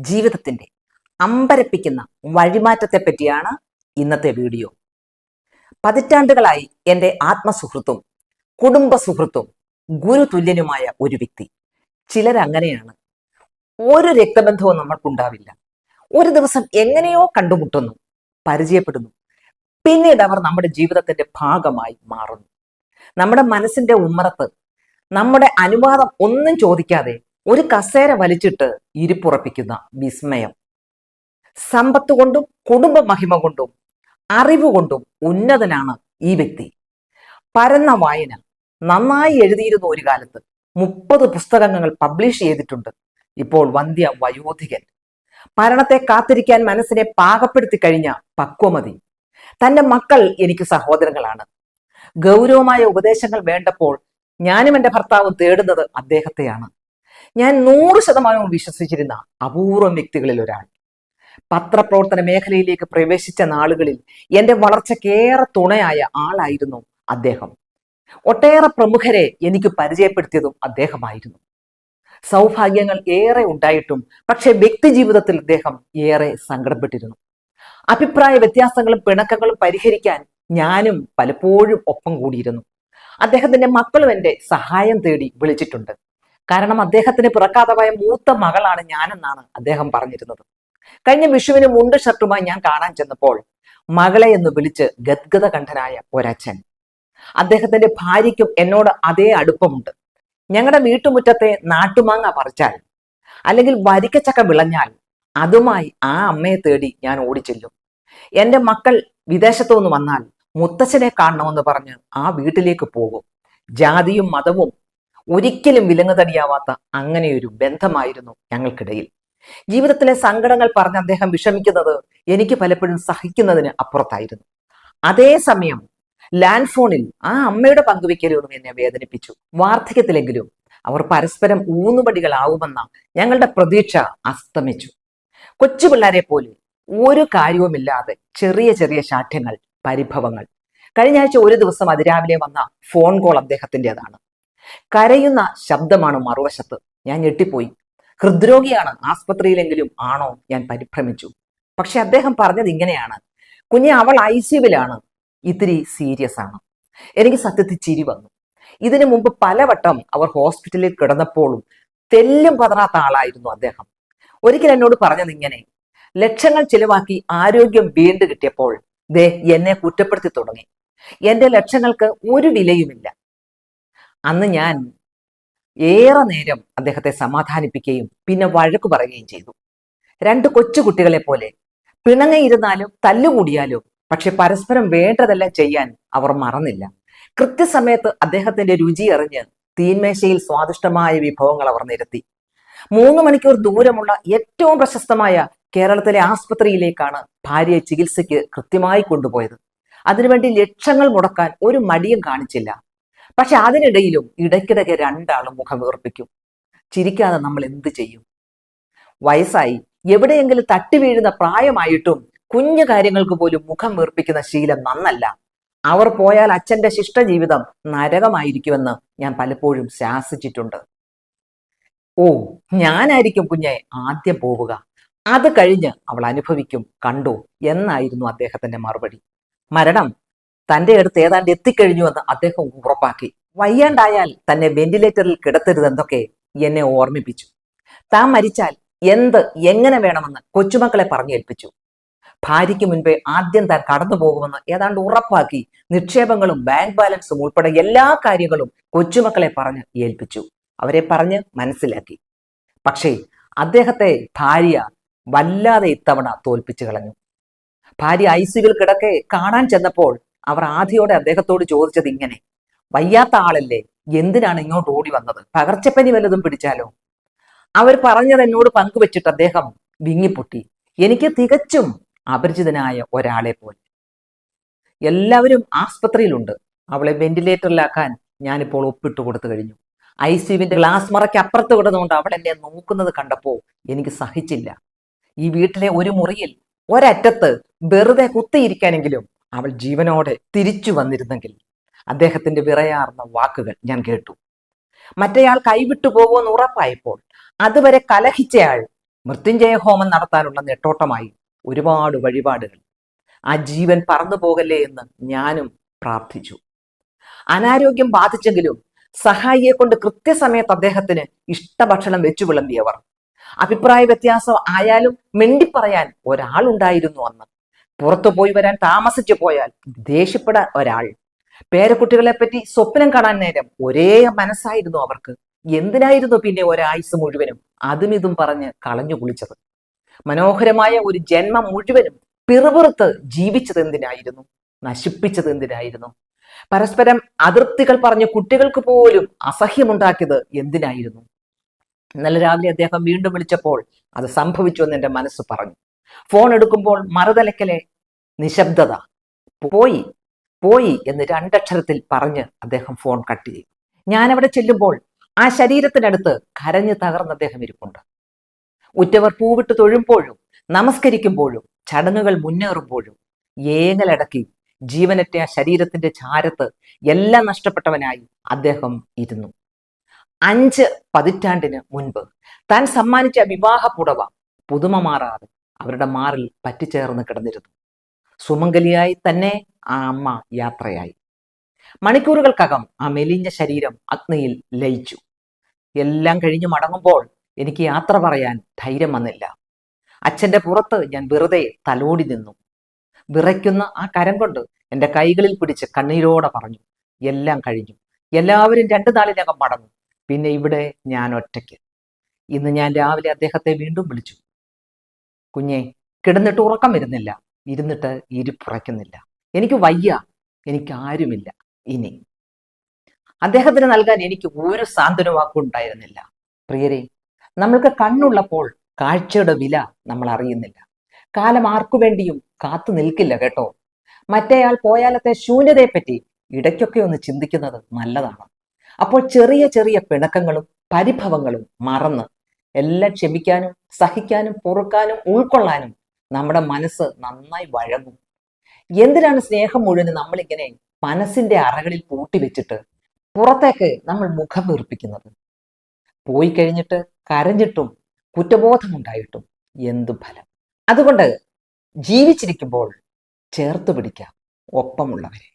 ജീവിതത്തിന്റെ അമ്പരപ്പിക്കുന്ന വഴിമാറ്റത്തെ പറ്റിയാണ് ഇന്നത്തെ വീഡിയോ. പതിറ്റാണ്ടുകളായി എന്റെ ആത്മസുഹൃത്തും കുടുംബ സുഹൃത്തും ഗുരുതുല്യനുമായ ഒരു വ്യക്തി. ചിലരങ്ങനെയാണ്. ഒരു രക്തബന്ധവും നമ്മൾക്കുണ്ടാവില്ല. ഒരു ദിവസം എങ്ങനെയോ കണ്ടുമുട്ടുന്നു പരിചയപ്പെടുന്നു. പിന്നീട് അവർ നമ്മുടെ ജീവിതത്തിന്റെ ഭാഗമായി മാറുന്നു. നമ്മുടെ മനസ്സിന്റെ ഉമ്മറത്ത് നമ്മുടെ അനുവാദം ഒന്നും ചോദിക്കാതെ ഒരു കസേര വലിച്ചിട്ട് ഇരിപ്പുറപ്പിക്കുന്ന വിസ്മയം. സമ്പത്ത് കൊണ്ടും കുടുംബ മഹിമ കൊണ്ടും അറിവ് കൊണ്ടും ഉന്നതനാണ് ഈ വ്യക്തി. പരന്ന വായന നന്നായി എഴുതിയിരുന്ന ഒരു കാലത്ത് മുപ്പത് പുസ്തകങ്ങൾ പബ്ലിഷ് ചെയ്തിട്ടുണ്ട്. ഇപ്പോൾ വന്ധ്യ വയോധികൻ. മരണത്തെ കാത്തിരിക്കാൻ മനസ്സിനെ പാകപ്പെടുത്തി കഴിഞ്ഞ പക്വമതി. തന്റെ മക്കൾ എനിക്ക് സഹോദരങ്ങളാണ്. ഗൗരവമായ ഉപദേശങ്ങൾ വേണ്ടപ്പോൾ ഞാനും എന്റെ ഭർത്താവും തേടുന്നത് അദ്ദേഹത്തെയാണ്. ഞാൻ നൂറ് ശതമാനവും വിശ്വസിച്ചിരുന്ന അപൂർവം വ്യക്തികളിൽ ഒരാൾ. പത്രപ്രവർത്തന മേഖലയിലേക്ക് പ്രവേശിച്ച നാളുകളിൽ എന്റെ വളർച്ചക്കേറെ തുണയായ ആളായിരുന്നു അദ്ദേഹം. ഒട്ടേറെ പ്രമുഖരെ എനിക്ക് പരിചയപ്പെടുത്തിയതും അദ്ദേഹമായിരുന്നു. സൗഭാഗ്യങ്ങൾ ഏറെ ഉണ്ടായിട്ടും പക്ഷേ വ്യക്തി ജീവിതത്തിൽ അദ്ദേഹം ഏറെ സങ്കടപ്പെട്ടിരുന്നു. അഭിപ്രായ വ്യത്യാസങ്ങളും പിണക്കങ്ങളും പരിഹരിക്കാൻ ഞാനും പലപ്പോഴും ഒപ്പം കൂടിയിരുന്നു. അദ്ദേഹത്തിന്റെ മക്കളും എന്റെ സഹായം തേടി വിളിച്ചിട്ടുണ്ട്. കാരണം അദ്ദേഹത്തിന് പിറക്കാതെ പോയ മൂത്ത മകളാണ് ഞാനെന്നാണ് അദ്ദേഹം പറഞ്ഞിരുന്നത്. കഴിഞ്ഞ വിഷുവിന് മുണ്ട് ഷർട്ടുമായി ഞാൻ കാണാൻ ചെന്നപ്പോൾ മകളെ എന്ന് വിളിച്ച് ഗദ്ഗത കണ്ഠനായ ഒരച്ഛൻ. അദ്ദേഹത്തിന്റെ ഭാര്യയ്ക്കും എന്നോട് അതേ അടുപ്പമുണ്ട്. ഞങ്ങളുടെ വീട്ടുമുറ്റത്തെ നാട്ടുമാങ്ങ പറിച്ചാൽ അല്ലെങ്കിൽ വരിക്കച്ചക്ക വിളഞ്ഞാൽ അതുമായി ആ അമ്മയെ തേടി ഞാൻ ഓടിച്ചെല്ലും. എന്റെ മക്കൾ വിദേശത്തു നിന്ന് വന്നാൽ മുത്തച്ഛനെ കാണണമെന്ന് പറഞ്ഞ് ആ വീട്ടിലേക്ക് പോകും. ജാതിയും മതവും ഒരിക്കലും വിലങ്ങുതടിയാവാത്ത അങ്ങനെയൊരു ബന്ധമായിരുന്നു ഞങ്ങൾക്കിടയിൽ. ജീവിതത്തിലെ സങ്കടങ്ങൾ പറഞ്ഞ് അദ്ദേഹം വിഷമിക്കുന്നത് എനിക്ക് പലപ്പോഴും സഹിക്കുന്നതിന് അപ്പുറത്തായിരുന്നു. അതേസമയം ലാൻഡ് ഫോണിൽ ആ അമ്മയുടെ പങ്കുവെക്കലുകളും എന്നെ വേദനിപ്പിച്ചു. വാർദ്ധക്യത്തിലെങ്കിലും അവർ പരസ്പരം ഊന്നുപടികളാവുമെന്ന ഞങ്ങളുടെ പ്രതീക്ഷ അസ്തമിച്ചു. കൊച്ചു പിള്ളേരെ പോലെ ഒരു കാര്യവുമില്ലാതെ ചെറിയ ചെറിയ ശാഠ്യങ്ങൾ പരിഭവങ്ങൾ. കഴിഞ്ഞ ആഴ്ച ഒരു ദിവസം അതിരാവിലെ വന്ന ഫോൺ കോൾ അദ്ദേഹത്തിന്റെതാണ്. കരയുന്ന ശബ്ദമാണ് മറുവശത്ത്. ഞാൻ ഞെട്ടിപ്പോയി. ഹൃദ്രോഗിയാണ്. ആസ്പത്രിയിലെങ്കിലും ആണോ? ഞാൻ പരിഭ്രമിച്ചു. പക്ഷെ അദ്ദേഹം പറഞ്ഞത് ഇങ്ങനെയാണ്. കുഞ്ഞെ അവൾ ഐ സിയുവിലാണ് ഇത്തിരി സീരിയസ് ആണ്. എനിക്ക് സത്യത്തിൽ ചിരി വന്നു. ഇതിനു മുമ്പ് പലവട്ടം അവർ ഹോസ്പിറ്റലിൽ കിടന്നപ്പോഴും തെല്ലും പതറാത്ത ആളായിരുന്നു അദ്ദേഹം. ഒരിക്കൽ എന്നോട് പറഞ്ഞത് ഇങ്ങനെ ലക്ഷങ്ങൾ ചിലവാക്കി ആരോഗ്യം വീണ്ടു കിട്ടിയപ്പോൾ ദേ എന്നെ കുറ്റപ്പെടുത്തി തുടങ്ങി. എന്റെ ലക്ഷങ്ങൾക്ക് ഒരു വിലയുമില്ല. അന്ന് ഞാൻ ഏറെ നേരം അദ്ദേഹത്തെ സമാധാനിപ്പിക്കുകയും പിന്നെ വഴക്ക് പറയുകയും ചെയ്തു. രണ്ട് കൊച്ചുകുട്ടികളെ പോലെ പിണങ്ങയിരുന്നാലും തല്ലുകൂടിയാലും പക്ഷെ പരസ്പരം വേണ്ടതെല്ലാം ചെയ്യാൻ അവർ മറന്നില്ല. കൃത്യസമയത്ത് അദ്ദേഹത്തിന്റെ രുചി അറിഞ്ഞ് തീന്മേശയിൽ സ്വാദിഷ്ടമായ വിഭവങ്ങൾ അവർ നിരത്തി. മൂന്ന് മണിക്കൂർ ദൂരമുള്ള ഏറ്റവും പ്രശസ്തമായ കേരളത്തിലെ ആസ്പത്രിയിലേക്കാണ് ഭാര്യയെ ചികിത്സയ്ക്ക് കൃത്യമായി കൊണ്ടുപോയത്. അതിനുവേണ്ടി ലക്ഷങ്ങൾ മുടക്കാൻ ഒരു മടിയും കാണിച്ചില്ല. പക്ഷെ അതിനിടയിലും ഇടയ്ക്കിടയ്ക്ക് രണ്ടാളും മുഖം വീർപ്പിക്കും. ചിരിക്കാതെ നമ്മൾ എന്ത് ചെയ്യും? വയസ്സായി. എവിടെയെങ്കിലും തട്ടി വീഴുന്ന പ്രായമായിട്ടും കുഞ്ഞു കാര്യങ്ങൾക്ക് പോലും മുഖം വീർപ്പിക്കുന്ന ശീലം നന്നല്ല. അവർ പോയാൽ അച്ഛന്റെ ശിഷ്ടജീവിതം നരകമായിരിക്കുമെന്ന് ഞാൻ പലപ്പോഴും ശാസിച്ചിട്ടുണ്ട്. ഓ ഞാനായിരിക്കും കുഞ്ഞെ ആദ്യം പോവുക. അത് കഴിഞ്ഞ് അവൾ അനുഭവിക്കും കണ്ടു എന്നായിരുന്നു അദ്ദേഹത്തിന്റെ മറുപടി. മരണം തന്റെ അടുത്ത് ഏതാണ്ട് എത്തിക്കഴിഞ്ഞുവെന്ന് അദ്ദേഹം ഉറപ്പാക്കി. വയ്യാണ്ടായാൽ തന്നെ വെന്റിലേറ്ററിൽ കിടത്തരുതെന്നൊക്കെ എന്നെ ഓർമ്മിപ്പിച്ചു. താൻ മരിച്ചാൽ എന്ത് എങ്ങനെ വേണമെന്ന് കൊച്ചുമക്കളെ പറഞ്ഞേൽപ്പിച്ചു. ഭാര്യയ്ക്ക് മുൻപേ ആദ്യം താൻ കടന്നു പോകുമെന്ന് ഏതാണ്ട് ഉറപ്പാക്കി നിക്ഷേപങ്ങളും ബാങ്ക് ബാലൻസും ഉൾപ്പെടെ എല്ലാ കാര്യങ്ങളും കൊച്ചുമക്കളെ പറഞ്ഞ് ഏൽപ്പിച്ചു. അവരെ പറഞ്ഞ് മനസ്സിലാക്കി. പക്ഷേ അദ്ദേഹത്തെ ഭാര്യ വല്ലാതെ ഇത്തവണ തോൽപ്പിച്ചു കളഞ്ഞു. ഭാര്യ ഐ കാണാൻ ചെന്നപ്പോൾ അവർ ആദ്യയോടെ അദ്ദേഹത്തോട് ചോദിച്ചത് ഇങ്ങനെ വയ്യാത്ത ആളല്ലേ എന്തിനാണ് ഇങ്ങോട്ട് ഓടി വന്നത്? പകർച്ചപ്പനി വല്ലതും പിടിച്ചാലോ? അവർ പറഞ്ഞത് എന്നോട് പങ്കുവെച്ചിട്ട് അദ്ദേഹം വിങ്ങിപ്പൊട്ടി. എനിക്ക് തികച്ചും അപരിചിതനായ ഒരാളെ പോലെ. എല്ലാവരും ആസ്പത്രിയിലുണ്ട്. അവളെ വെന്റിലേറ്ററിലാക്കാൻ ഞാനിപ്പോൾ ഒപ്പിട്ട് കൊടുത്തു കഴിഞ്ഞു. ഐ സിയുവിന്റെ ഗ്ലാസ് മറയ്ക്ക് അപ്പുറത്ത് കിടന്നുകൊണ്ട് അവൾ എന്നെ നോക്കുന്നത് കണ്ടപ്പോൾ എനിക്ക് സഹിച്ചില്ല. ഈ വീട്ടിലെ ഒരു മുറിയിൽ ഒരറ്റത്ത് വെറുതെ കുത്തിയിരിക്കാനെങ്കിലും അവൾ ജീവനോടെ തിരിച്ചു വന്നിരുന്നെങ്കിൽ അദ്ദേഹത്തിന്റെ വിറയാർന്ന വാക്കുകൾ ഞാൻ കേട്ടു. മറ്റേയാൾ കൈവിട്ടു പോകുമെന്ന് ഉറപ്പായപ്പോൾ അതുവരെ കലഹിച്ചയാൾ മൃത്യുഞ്ജയ ഹോമം നടത്താനുള്ള നെട്ടോട്ടമായി ഒരുപാട് വഴിപാടുകൾ. ആ ജീവൻ പറന്നു പോകല്ലേ എന്ന് ഞാനും പ്രാർത്ഥിച്ചു. അനാരോഗ്യം ബാധിച്ചെങ്കിലും സഹായിയെ കൊണ്ട് കൃത്യസമയത്ത് അദ്ദേഹത്തിന് ഇഷ്ടഭക്ഷണം വെച്ചു വിളമ്പിയവർ. അഭിപ്രായ വ്യത്യാസം ആയാലും മിണ്ടിപ്പറയാൻ ഒരാളുണ്ടായിരുന്നു അന്ന്. പുറത്തു പോയി വരാൻ താമസിച്ചു പോയാൽ ദേഷ്യപ്പെടാൻ ഒരാൾ. പേരക്കുട്ടികളെ പറ്റി സ്വപ്നം കാണാൻ നേരം ഒരേ മനസ്സായിരുന്നു അവർക്ക്. എന്തിനായിരുന്നു പിന്നെ ഒരായുസ് മുഴുവനും? അതും ഇതും പറഞ്ഞ് കളഞ്ഞു കുളിച്ചത്. മനോഹരമായ ഒരു ജന്മം മുഴുവനും പിറുപുറത്ത് ജീവിച്ചത് എന്തിനായിരുന്നു? നശിപ്പിച്ചത് എന്തിനായിരുന്നു? പരസ്പരം അതിർത്തികൾ പറഞ്ഞ് കുട്ടികൾക്ക് പോലും അസഹ്യമുണ്ടാക്കിയത് എന്തിനായിരുന്നു? ഇന്നലെ രാവിലെ അദ്ദേഹം വീണ്ടും വിളിച്ചപ്പോൾ അത് സംഭവിച്ചു എന്ന് എന്റെ മനസ്സ് പറഞ്ഞു. ഫോൺ എടുക്കുമ്പോൾ മറുതലക്കലെ നിശബ്ദത. പോയി പോയി എന്ന് രണ്ടക്ഷരത്തിൽ പറഞ്ഞ് അദ്ദേഹം ഫോൺ കട്ട് ചെയ്തു ഞാൻ അവിടെ ചെല്ലുമ്പോൾ ആ ശരീരത്തിനടുത്ത് കരഞ്ഞു തകർന്ന അദ്ദേഹം ഇരിപ്പുണ്ട്. ഉറ്റവർ പൂവിട്ട് തൊഴുമ്പോഴും നമസ്കരിക്കുമ്പോഴും ചടങ്ങുകൾ മുന്നേറുമ്പോഴും ഏങ്ങലടക്കി ജീവനറ്റ ആ ശരീരത്തിന്റെ ചാരത്ത് എല്ലാം നഷ്ടപ്പെട്ടവനായി അദ്ദേഹം ഇരുന്നു. അഞ്ച് പതിറ്റാണ്ടിന് മുൻപ് താൻ സമ്മാനിച്ച വിവാഹ പുടവ പുതുമ മാറാതെ അവരുടെ മാറിൽ പറ്റിച്ചേർന്ന് കിടന്നിരുന്നു. സുമംഗലിയായി തന്നെ ആ അമ്മ യാത്രയായി. മണിക്കൂറുകൾക്കകം ആ മെലിഞ്ഞ ശരീരം അഗ്നിയിൽ ലയിച്ചു. എല്ലാം കഴിഞ്ഞു മടങ്ങുമ്പോൾ എനിക്ക് യാത്ര പറയാൻ ധൈര്യം വന്നില്ല. അച്ഛന്റെ പുറത്ത് ഞാൻ വെറുതെ തലോടി നിന്നു. വിറയ്ക്കുന്ന ആ കരം കൊണ്ട് എന്റെ കൈകളിൽ പിടിച്ച് കണ്ണീരോടെ പറഞ്ഞു എല്ലാം കഴിഞ്ഞു. എല്ലാവരും രണ്ടു നാളിനകം മടങ്ങും. പിന്നെ ഇവിടെ ഞാൻ ഒറ്റയ്ക്ക്. ഇന്ന് ഞാൻ രാവിലെ അദ്ദേഹത്തെ വീണ്ടും വിളിച്ചു. കുഞ്ഞെ കിടന്നിട്ട് ഉറക്കം വരുന്നില്ല. ഇരുന്നിട്ട് ഇരിപ്പുറയ്ക്കുന്നില്ല എനിക്ക് വയ്യ. എനിക്ക് ആരുമില്ല. ഇനി. അദ്ദേഹത്തിന് നൽകാൻ എനിക്ക് ഒരു സാന്ത്വന വാക്കും ഉണ്ടായിരുന്നില്ല. പ്രിയരെ നമ്മൾക്ക് കണ്ണുള്ളപ്പോൾ കാഴ്ചയുടെ വില നമ്മൾ അറിയുന്നില്ല. കാലം ആർക്കു വേണ്ടിയും കാത്തു നിൽക്കില്ല കേട്ടോ. മറ്റേയാൾ പോയാലത്തെ ശൂന്യതയെപ്പറ്റി ഇടയ്ക്കൊക്കെ ഒന്ന് ചിന്തിക്കുന്നത് നല്ലതാണ്. അപ്പോൾ ചെറിയ ചെറിയ പിണക്കങ്ങളും പരിഭവങ്ങളും മറന്ന് എല്ലാം ക്ഷമിക്കാനും സഹിക്കാനും പൊറുക്കാനും ഉൾക്കൊള്ളാനും നമ്മുടെ മനസ്സ് നന്നായി വഴങ്ങും. എന്തിനാണ് സ്നേഹം മുഴുവൻ നമ്മളിങ്ങനെ മനസ്സിന്റെ അറകളിൽ പൂട്ടിവെച്ചിട്ട് പുറത്തേക്ക് നമ്മൾ മുഖം വീർപ്പിക്കുന്നത്? പോയി കഴിഞ്ഞിട്ട് കരഞ്ഞിട്ടും കുറ്റബോധമുണ്ടായിട്ടും എന്തു ഫലം? അതുകൊണ്ട് ജീവിച്ചിരിക്കുമ്പോൾ ചേർത്ത് പിടിക്കാം ഒപ്പമുള്ളവരെ.